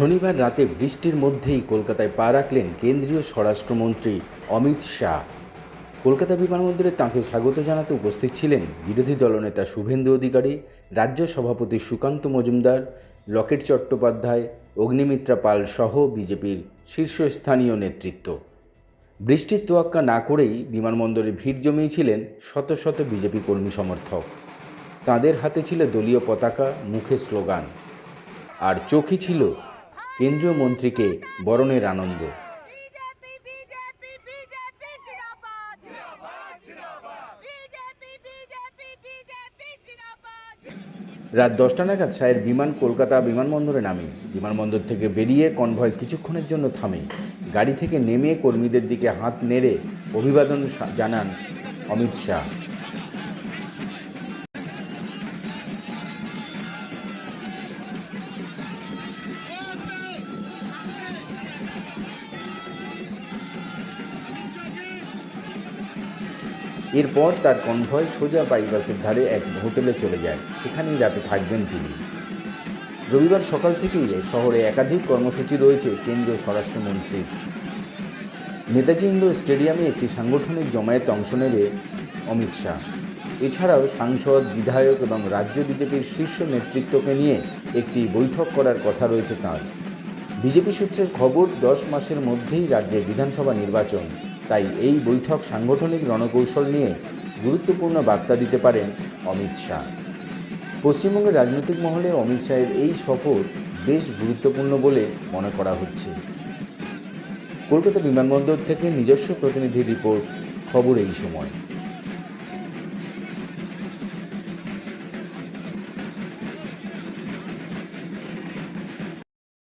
শনিবার রাতে বৃষ্টির মধ্যেই কলকাতায় পা রাখলেন কেন্দ্রীয় স্বরাষ্ট্রমন্ত্রী অমিত শাহ। কলকাতা বিমানবন্দরে তাঁকে স্বাগত জানাতে উপস্থিত ছিলেন বিরোধী দলনেতা শুভেন্দু অধিকারী, রাজ্য সভাপতি সুকান্ত মজুমদার, লকেট চট্টোপাধ্যায়, অগ্নিমিত্রা পাল সহ বিজেপির শীর্ষস্থানীয় নেতৃত্ব। বৃষ্টির তোয়াক্কা না করেই বিমানবন্দরে ভিড় জমিয়েছিলেন শত শত বিজেপি কর্মী সমর্থক। তাদের হাতে ছিল দলীয় পতাকা, মুখে স্লোগান। আর চোখে ছিল কেন্দ্রীয় মন্ত্রীকে বরণের আনন্দ। রাত দশটা নাগাদ সায়ের বিমান কলকাতা বিমানবন্দরে নামে। বিমানবন্দর থেকে বেরিয়ে কনভয় কিছুক্ষণের জন্য থামে। গাড়ি থেকে নেমে কর্মীদের দিকে হাত নেড়ে অভিবাদন জানান অমিত শাহ। এরপর তার কনভয় সোজা বাইপাসের ধারে এক হোটেলে চলে যায়। সেখানেই রাতে থাকবেন তিনি। রবিবার সকাল থেকেই শহরে একাধিক কর্মসূচি রয়েছে কেন্দ্রীয় স্বরাষ্ট্রমন্ত্রীর। নেতাজি ইন্ডোর স্টেডিয়ামে একটি সাংগঠনিক জমায়েতে অংশ নেবে অমিত শাহ। এছাড়াও সাংসদ, বিধায়ক এবং রাজ্য বিজেপির শীর্ষ নেতৃত্বকে নিয়ে একটি বৈঠক করার কথা রয়েছে তাঁর। বিজেপি সূত্রের খবর, দশ মাসের মধ্যেই রাজ্যে বিধানসভা নির্বাচন। তাই এই বৈঠক সাংগঠনিক রণকৌশল নিয়ে গুরুত্বপূর্ণ বার্তা দিতে পারেন অমিত শাহ। পশ্চিমবঙ্গের রাজনৈতিক মহলে অমিত শাহের এই সফর বেশ গুরুত্বপূর্ণ বলে মনে করা হচ্ছে। কলকাতা বিমানবন্দর থেকে নিজস্ব প্রতিনিধি রিপোর্ট, খবর এই সময়।